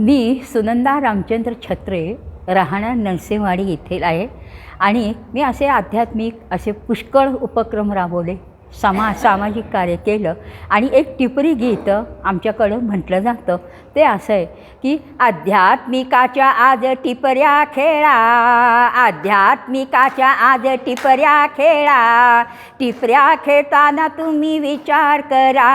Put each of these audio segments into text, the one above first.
मी सुनंदा रामचंद्र छत्रे राहणार नरसिंहवाडी येथील आहे. आणि मी असे आध्यात्मिक असे पुष्कळ उपक्रम राबवले. समा सामाजिक कार्य केलं आणि एक टिपरी गीत आमच्याकडं म्हटलं जातं. ते असं आहे की आध्यात्मिकाच्या आज टिपऱ्या खेळा आध्यात्मिकाच्या आज टिपऱ्या खेळा टिपऱ्या खेळताना तुम्ही विचार करा.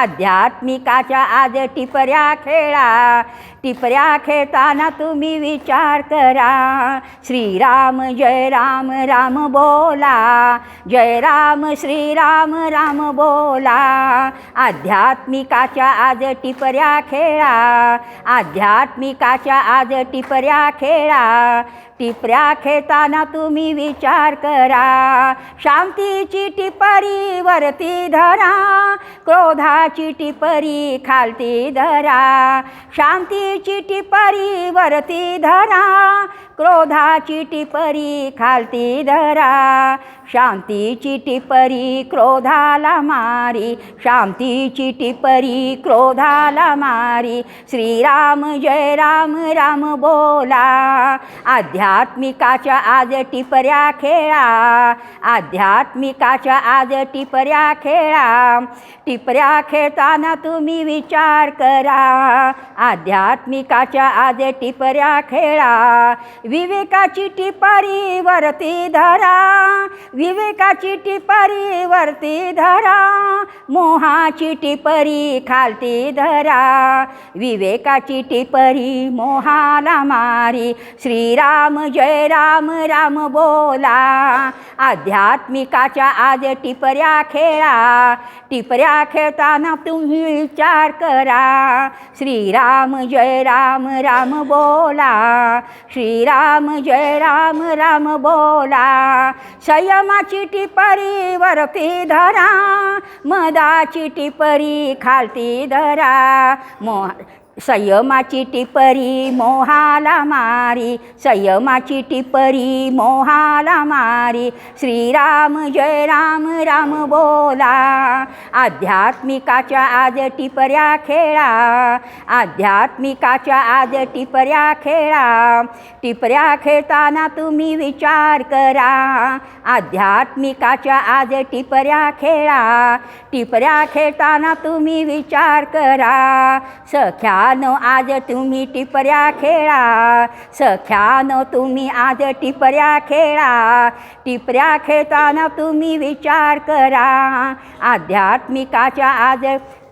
आध्यात्मिकाच्या आज टिपऱ्या खेळा टिपऱ्या खेळताना तुम्ही विचार करा. श्रीराम जय राम राम बोला. जय राम श्रीराम राम बोला. आध्यात्मिकाच्या आज टिपऱ्या खेळा. आध्यात्मिकाच्या आज टिपऱ्या खेळा. टिपऱ्या खेळताना तुम्ही विचार करा. शांतीची टिपरी वरती धरा. क्रोधाची टिपरी खालती धरा. शांतीची टिपरी वरती धरा. क्रोधाची टिपरी खालती धरा. शांतीची टिपरी क्रोधाला मारी. शांतीची टिपरी क्रोधाला मारी. श्रीराम जय राम राम बोला. आध्यात्मिकाच्या आज टिपऱ्या खेळा. आध्यात्मिकाच्या आज टिपऱ्या खेळा. टिपऱ्या खेळताना तुम्ही विचार करा. आध्यात्मिकाच्या आज टिपऱ्या खेळा. विवेकाची टिपरी वरती धरा. विवेकाची टिपरी वरती धरा. मोहाची टिपरी खालती धरा. विवेकाची टिपरी मोहाला मारी. श्रीराम जय राम राम बोला. आध्यात्मिकाच्या आज टिपऱ्या खेळा. टिपऱ्या खेळताना तुम्ही विचार करा. श्रीराम जय राम राम बोला. श्रीराम राम जय राम राम बोला. संयमाची टिपरी वरती धरा मदाची टिपरी खालती धरा. मोह संयमाची टिपरी मोहाला मारी संयमाची टिपरी मोहाला मारी श्रीराम जय राम राम बोला. आध्यात्मिकाच्या आज टिपऱ्या खेळा आध्यात्मिकाच्या आज टिपऱ्या खेळा. टिपऱ्या खेळताना तुम्ही विचार करा आध्यात्मिकाच्या आज टिपऱ्या खेळा. टिपऱ्या खेळताना तुम्ही विचार करा सख्या सख्यान आज तुम्ही टिपऱ्या खेळा. सख्यान तुम्ही आज टिपऱ्या खेळा. टिपऱ्या खेळताना तुम्ही विचार करा. आध्यात्मिकाच्या आज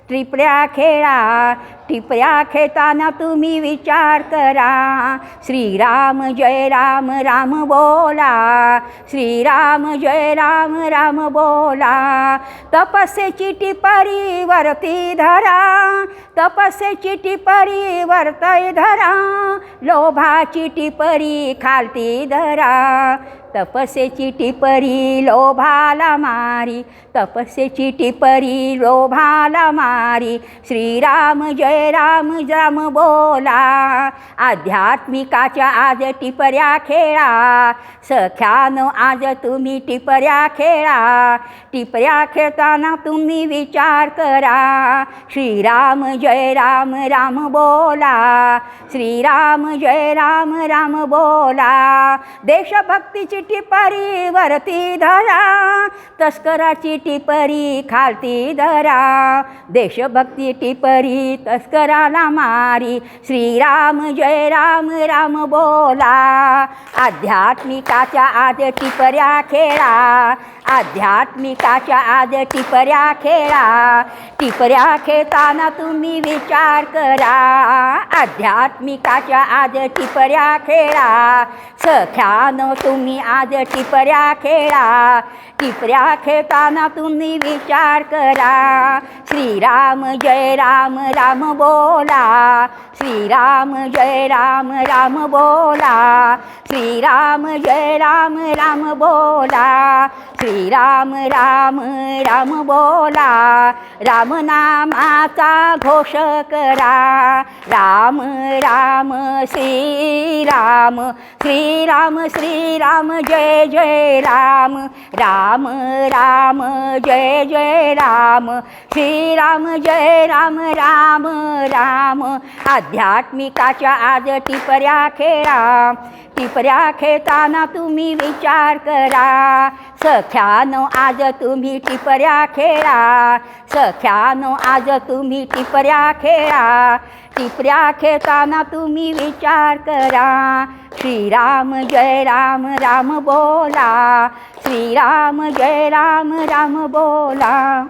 टिपऱ्या खेळा टिपऱ्या खेळताना तुम्ही विचार करा. श्रीराम जय राम राम बोला. श्रीराम जय राम राम बोला. तपस्येची टिपरी वरती धरा. तपस्येची टिपरी वरतय धरा. लोभाची टिपरी खालती धरा. तपसेची टिपरी लोभाला मारी तपस्येची टिपरी लोभाला मारी. श्रीराम जय राम राम बोला. आध्यात्मिकाच्या आज टिपऱ्या खेळा. सख्यानो आज तुम्ही टिपऱ्या खेळा. टिपऱ्या खेळताना तुम्ही विचार करा. श्रीराम जय राम राम बोला. श्रीराम जय राम राम बोला. देशभक्तीची टिपरी वरती धरा तस्कराची टिपरी खालती धरा. देशभक्ती टिपरी तस्कराला मारी श्रीराम जय राम राम बोला. आध्यात्मिकाच्या आज टिपऱ्या खेळा आध्यात्मिकाच्या आज टिपऱ्या खेळा. टिपऱ्या खेळताना तुम्ही विचार करा. आध्यात्मिकाच्या आज टिपऱ्या खेळा. सख्यानं तुम्ही आज टिपऱ्या खेळा. टिपऱ्या खेळताना तुम्ही विचार करा. श्रीराम जय राम राम बोला. श्रीराम जय राम राम बोला। श्रीराम जय राम राम बोला। श्रीराम राम राम बोला। राम नामाचा घोष करा। राम राम श्रीराम। श्रीराम श्रीराम जय जय राम। राम राम जय जय राम। श्रीराम जय राम राम राम। आध्यात्मिकाच्या आज टिपऱ्या खेळा. टिपऱ्या खेळताना तुम्ही विचार करा. सख्यानो आज तुम्ही टिपऱ्या खेळा. सख्यानो आज तुम्ही टिपऱ्या खेळा. टिपऱ्या खेळताना तुम्ही विचार करा. श्रीराम जय राम राम बोला. श्रीराम जय राम राम बोला.